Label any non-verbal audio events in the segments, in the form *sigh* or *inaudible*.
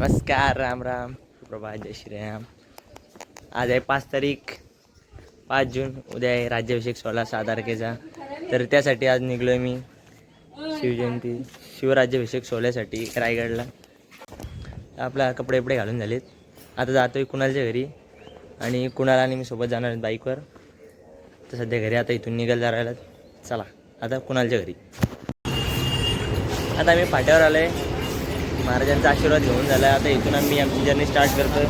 नमस्कार राम राम. प्रभा जय श्रीराम आज आहे पाच तारीख पाच जून. उद्या आहे राज्याभिषेक सोहळा सहा तारखेचा. तर त्यासाठी आज निघलो आहे मी शिवजयंती शिवराज्याभिषेक सोहळ्यासाठी रायगडला. आपला कपडे बिपडे घालून झालेत. आता जातो आहे कुणालच्या घरी आणि कुणाल आणि मी सोबत जाणार आहेत बाईकवर. तर सध्या घरी आता इथून निघाल जायला चला आता कुणालच्या घरी. आता मी फाट्यावर आलो आहे महाराजांचा आशीर्वाद घेऊन झाला. आता इथून आम्ही आमची जर्नी स्टार्ट करतो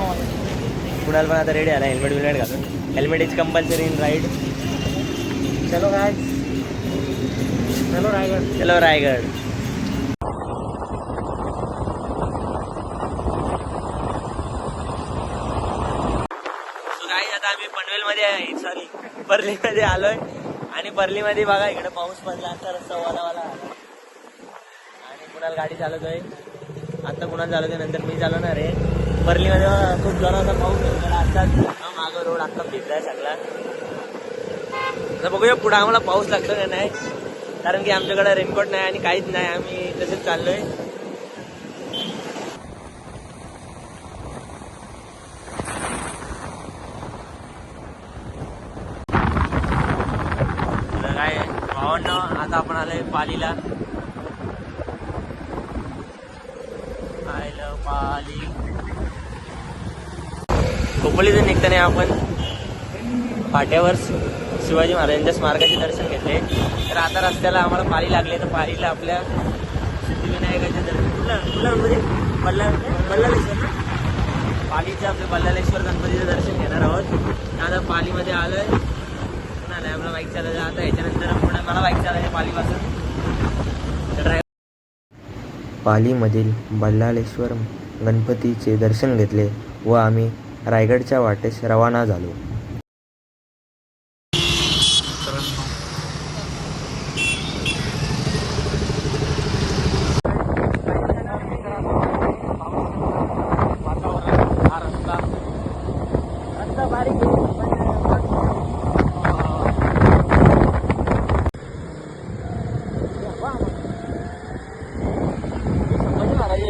कुणाल पण आता रेडी आला हेल्मेट विल्मेट घालून. Helmet is compulsory in ride चलो काय चलो रायगड. चलो रायगड. आता आम्ही पनवेलमध्ये आहे. सॉरी परलीमध्ये आलोय. आणि परलीमध्ये बघा इकडे पाऊस पडला. आता रस्ता वाला वाला आणि कुणाला गाडी चालवतोय? आता कुणाला झालं नंतर मी चालवणार आहे परलीमध्ये खूप जोराचा पाऊस आहे आता मागं रोड आता भिजलाय सगळा. आता बघूया पुढे आम्हाला पाऊस लागतो का नाही. कारण की आमच्याकडे रेनकोट नाही आणि काहीच नाही आम्ही तसेच चाललोय तर काय भावांना आता आपण आलोय पालीला आय खोपोलीतून निघताना आपण फाट्यावर शिवाजी महाराजांच्या स्मारकाचे दर्शन घेतले. तर आता रस्त्याला आम्हाला पाली लागले तर पालीला आपल्या सिद्धिविनायकाचे दर्शन बल्ला बल्लालेश्वर ना? पालीचं आपलं बल्लालेश्वर गणपतीचं दर्शन घेणार आहोत. आता पालीमध्ये आलोय. पुन्हा नाही आपला बाईक चालायचं आता याच्यानंतर पुन्हा मला बाईक चालायचं पालीपासून. तर पालीमधील बल्लालेश्वर गणपतीचे दर्शन घेतले व आम्ही रायगडच्या वाटेस रवाना झालो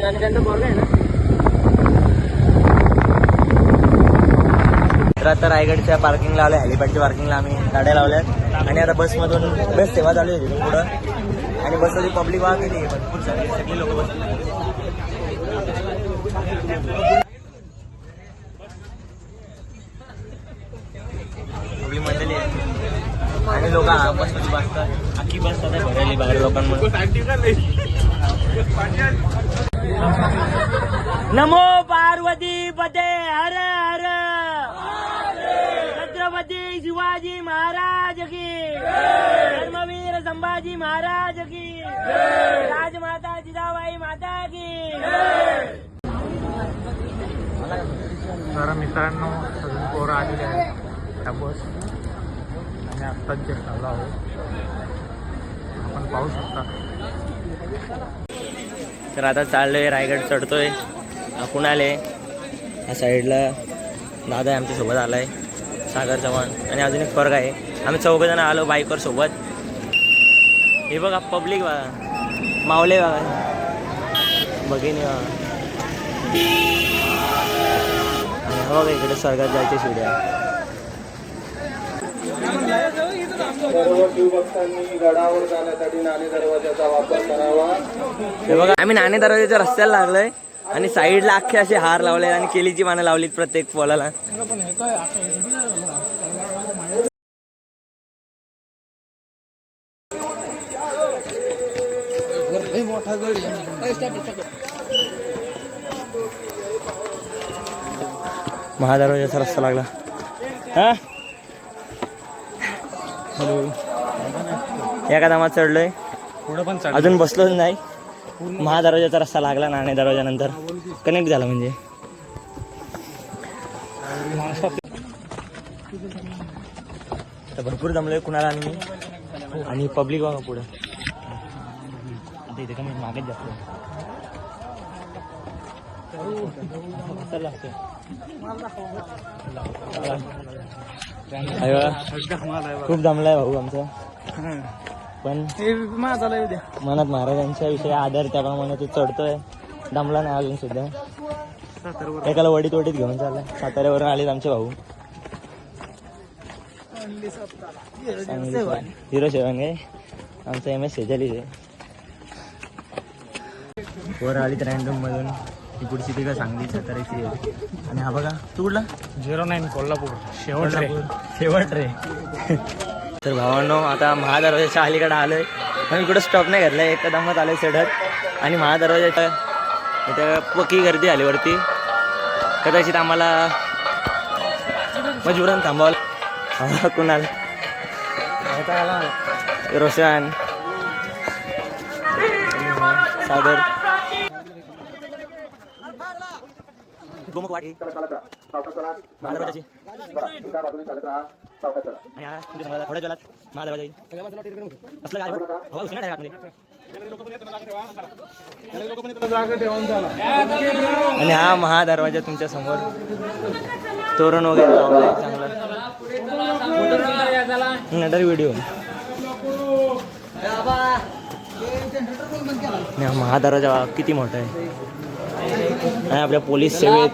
आणि त्यांचा पोरगा आहे ना तर आता रायगडच्या पार्किंगला आलो हेलिपॅडच्या पार्किंगला आम्ही गाड्या लावल्यात. आणि आता बसमधून बस सेवा चालू आहे पुढं. आणि बसमध्ये पब्लिक वाहत येते भरपूर सगळी सगळी लोक पब्लिक आहे आणि लोक बसमध्ये बसतात. अख्खी बस आता बाहेर नमो पार्वती पते हर हर! छत्रपती शिवाजी महाराज की। धर्मवीर संभाजी महाराज की। राजमाता जिजाबाई माता की। तर मित्रांनो अजून पोरं आलेले आहेत. त्या बस. आणि आत्ताच जे आलो आहोत. आपण पाहू शकता. तर आता चाललोय रायगड चढतोय. आपण आले. या साईडला दादा आहे आमच्यासोबत आलाय. सागर चव्हाण आणि अजून एक फरक आहे. आम्ही चौघ जण आलो बाईकवर सोबत. हे बघा पब्लिक बघा. मावले बघा. भगिनी बघा. बघा इकडे स्वर्गात जायचे शिड्या हे बघा आम्ही नाणे दरवाजाच्या रस्त्याला लागलोय आणि साईडला अख्खे असे हार लावले आणि केलीची पानं लावलीत प्रत्येक पोलाला. महादरवाजाचा रस्ता लागला. हा? हॅलो. एका दामात चढलोय. पुढं पण अजून बसलोच नाही. महादरवाजाचा रस्ता लागला नाणे दरवाजानंतर कनेक्ट झाला म्हणजे. भरपूर जमलोय कुणाला आणि मी. आणि पब्लिक बघा पुढं. आता इथे कमी मागेच जास्त. खूप दमलाय भाऊ आमचा. पण मनात महाराजांच्या विषयी आदर त्याप्रमाणे तो चढतोय. दमला नाही अजून सुद्धा. एकाला वडीत वडीत घेऊन चालला साताऱ्यावरून आलेत आमचे भाऊ. हिरो सेवन काय आमचा एम एस शेजारीच आहे. वर आलीत रॅन्डम मधून. ती पुढची ती का सांगली साताऱ्याची आहे. आणि हा बघा तू कुठला? Zero nine Kolhapur. शेवट रे. शेवट रे. तर भावांनो आता महादरवाजाच्या अलीकडे आलोय. आम्ही इकडं स्टॉप नाही घेतला एका दमात आलोय चढत आणि महादरवाजाच्या इथं पक्की गर्दी आली वरती. कदाचित आम्हाला मजबुरान थांबावं हा, *laughs* कुणाल? रोशन? सागर? गोमुख वाट. महादेवाची आणि हा तुमच्यासमोर थोड्या जलात महादरवाजा येईल असलं काय हवा उशिरा आहे आतमध्ये आणि हा महादरवाजा तुमच्यासमोर. तोरण वगैरे लावलाय चांगला. नटर व्हिडिओ हा महादरवाजा किती मोठा आहे. आणि आपल्या पोलीस सेवेत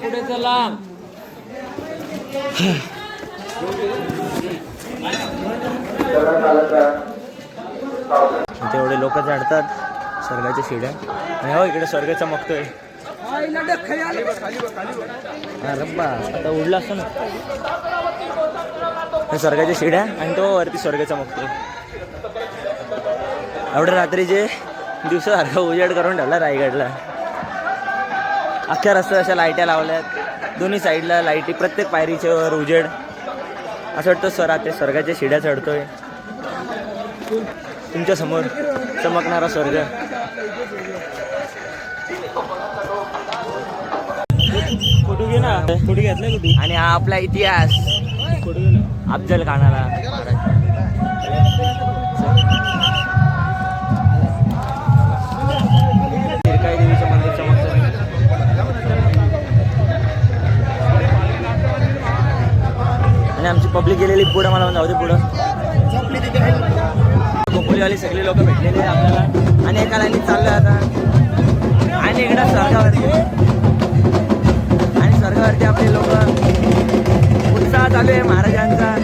इथे एवढे लोक चढतात स्वर्गाच्या शिड्या. आणि हो इकडे स्वर्ग चमकतोय. अरे बा आता उडला असतो ना. स्वर्गाच्या शिड्या आणि तो वरती स्वर्ग चमकतोय. एवढ्या रात्रीचे दिवसासारखा उजेड करून ठेवला रायगडला. अख्ख्या रस्त्यात अशा लाईट्या लावल्यात. दोन्ही साईडला लाईटी प्रत्येक पायरीच्या वर उजेड. असं वाटतं स्वर रात्री स्वर्गाच्या शिड्या चढतोय. तुमच्यासमोर चमकणारा स्वर्ग. फोटो घे ना. फोटो आणि हा आपला इतिहास. अफजल खानाला आणि आमची पब्लिक गेलेली पुढं मला जाऊ दे पुढं. गोपुलीवाली सगळे लोक भेटलेले आहे आपल्याला. आणि एका लाईनीत चाललोय आता. आणि इकडं स्वर्गावरती. आणि स्वर्गावरती आपले लोक. उत्साह चालू आहे महाराजांचा.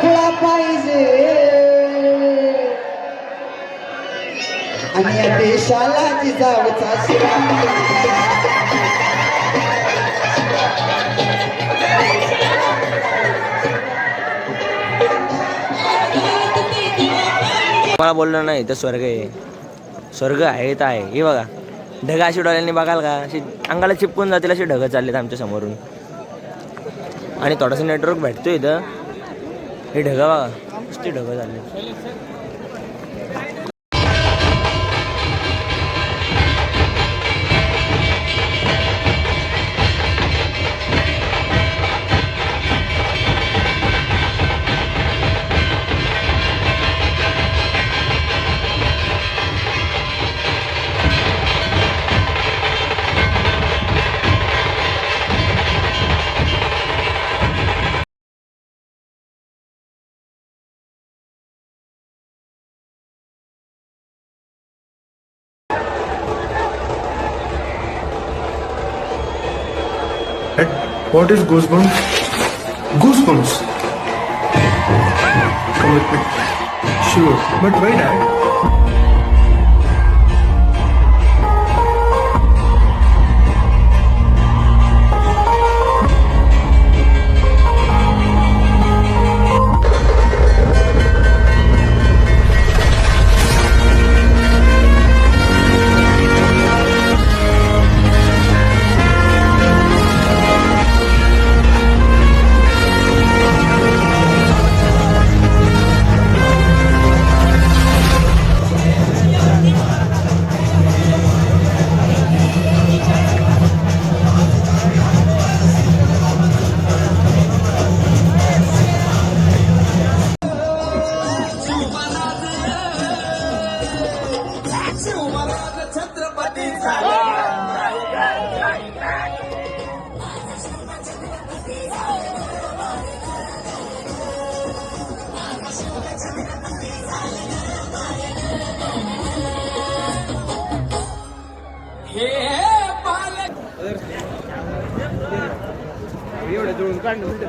खुळा पाहिजे आणि या देशाला जिजाऊचा शिरा मला बोललं नाही तर स्वर्ग आहे. स्वर्ग आहे तर आहे. हे बघा. ढगा अशी डोळ्यांनी बघाल का? अशी अंगाला चिपकून जातील अशी ढगं चाललेत आमच्या समोरून. आणि थोडंसं नेटवर्क भेटतो इथं. हे ढगा बघा. नुसती ढगं चालले What is goosebumps? Goosebumps. Come with me. Sure, but why dad? 就是干农的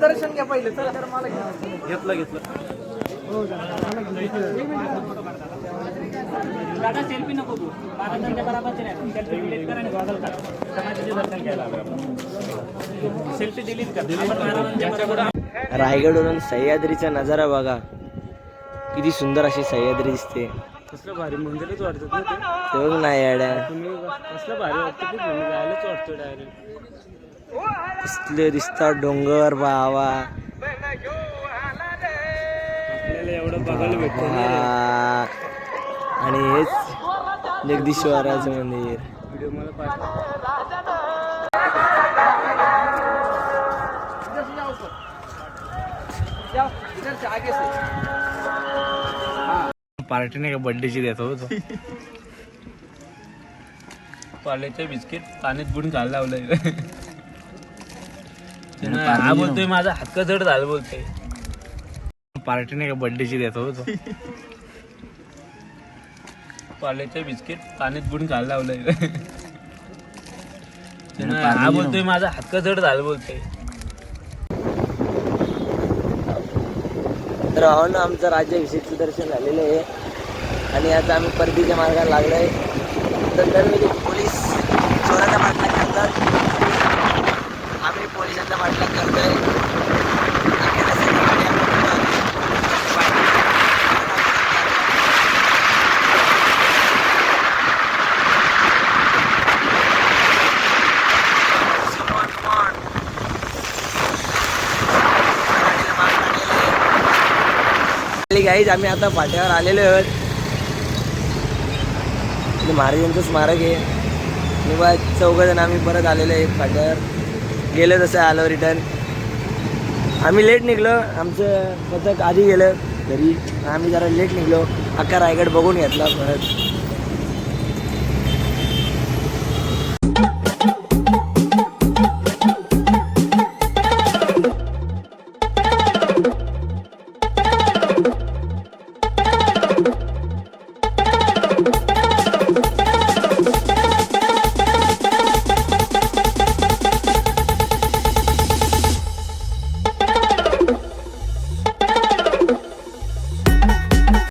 दर्शन घ्या पहिले. चला तर मला घ्या. घेतलं घेतलं. सेल्फी नको तू बराबरचे नाही. सेल्फी डिलीट कर आणि गॉगल कर. समाजाचे दर्शन घ्यायला सेल्फी डिलीट कर. आपण महाराजांच्या बरोबर रायगडवरून सह्याद्रीचा नजारा बघा. किती सुंदर अशी सह्याद्री दिसते. कसलं भारी. मंदिरच वाटतं ना ते ते बघ नाही येड्या. कसलं भारी वाटतं. की तुम्ही जायलाच वाटतं डायरेक्ट कसले दिसतात डोंगर बावा आपल्याला एवढं बघायला भेटतं हा. आणि हेच जगदीश्वराचं मंदिर. व्हिडिओ मला पाठवा. पार्टी नाही का? बर्थडेची देतो तो. *laughs* पार्लेचं बिस्किट पाण्यात बुडून खायला लावलंय. *laughs* हा बोलतोय माझा हक्क जड झालं बोलतोय. पार्टी नाही का बर्थडेची देतो? तो पार्लेचं बिस्किट पाण्यात बुडून खायला लावलंय. हा बोलतोय माझा हक्क जड झालं बोलतोय. तर हो ना आमचं राज्याभिषेकचं दर्शन झालेलं आहे. आणि आता आम्ही परतीच्या मार्गाला लागलोय. तर दरवेळी पोलीस चोराचा पाठलाग करतात आम्ही पोलिसांचा पाठलाग करतोय आम्ही आता सगळी गाड्या पकडून Come on, come on. Guys आम्ही आता पाट्यावर आलेलो आहोत महाराजांचं स्मारक आहे किंवा चौघजण आम्ही परत आलेलो आहे फाट्यावर गेलं तसं आलो रिटर्न आम्ही लेट निघलो. आमचं पथक आधी गेलं घरी. आम्ही जरा लेट निघलो. अख्खा रायगड बघून घेतला परत.